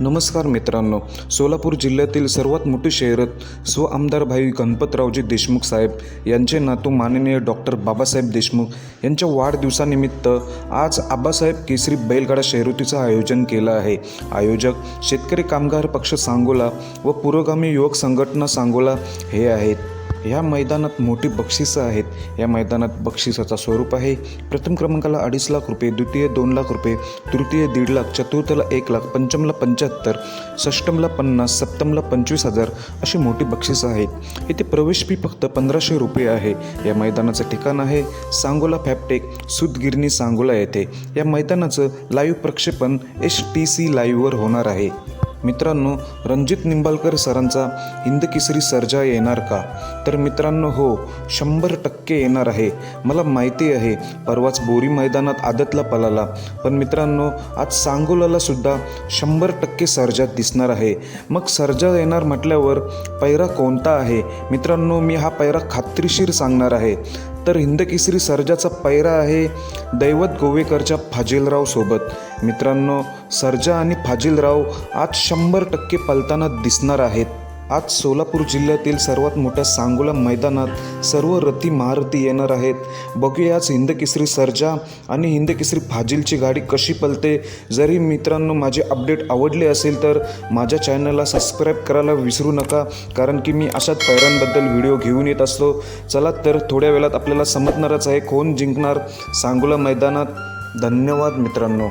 नमस्कार मित्रांनो सोलापूर जिल्ह्यातील सर्वात मोठी शहरात स्व आमदार भाई गणपतरावजी देशमुख साहेब यांचे नातू माननीय डॉक्टर बाबासाहेब देशमुख यांच्या वाढदिवसानिमित्त आज आबासाहेब केसरी बैलगाडा शर्यतीचं आयोजन केलं आहे. आयोजक शेतकरी कामगार पक्ष सांगोला व पुरोगामी युवक संघटना सांगोला हे आहेत. या मैदानात मोठी बक्षिसं आहेत. या मैदानात बक्षिसाचं स्वरूप आहे. प्रथम क्रमांकाला अडीच लाख रुपये द्वितीय दोन लाख रुपये तृतीय दीड लाख चतुर्थला एक लाख पंचमला पंच्याहत्तर षष्टमला पन्नास सप्तमला पंचवीस हजार अशी मोठी बक्षिसं आहेत. इथे प्रवेश फी फक्त पंधराशे रुपये आहे. या मैदानाचं ठिकाण आहे सांगोला फॅपटेक सुदगिरणी सांगोला येथे. या मैदानाचं लाईव्ह प्रक्षेपण एच टी सी लाईव्हवर होणार आहे. मित्रांनो रणजित निंबाळकर सरांचा हिंदकेसरी सर्जा येणार का? तर मित्रांनो हो शंभर टक्के येणार आहे. मला माहिती आहे परवाच बोरी मैदानात आदतला पलाला पण मित्रांनो आज सांगोलाला सुद्धा शंभर टक्के सर्जा दिसणार आहे. मग सर्जा येणार म्हटल्यावर पैरा कोणता आहे? मित्रांनो मी हा पैरा खात्रीशीर सांगणार आहे. तर हिंदकेसरी सर्जाचा पैरा आहे दैवत गोवेकरच्या फाजिलराव सोबत. मित्रांनो सर्जा आणि फाजिलराव आज शंभर टक्के पलताना दिसणार आहेत. आज सोलापूर जिल्ह्यातील सर्वात मोठ्या सांगोला मैदानात सर्व रथी महारथी येणार आहेत. बघूया आज हिंदकेसरी सर्जा आणि हिंदकेसरी फाजिलची गाडी कशी पलते. जरी मित्रांनो माझे अपडेट आवडले असेल तर माझ्या चॅनलला सबस्क्राईब करायला विसरू नका कारण की मी अशाच पैरांबद्दल व्हिडिओ घेऊन येत असतो. चला तर थोड्या वेळात आपल्याला समजणारच आहे कोण जिंकणार सांगोला मैदानात. धन्यवाद मित्रांनो.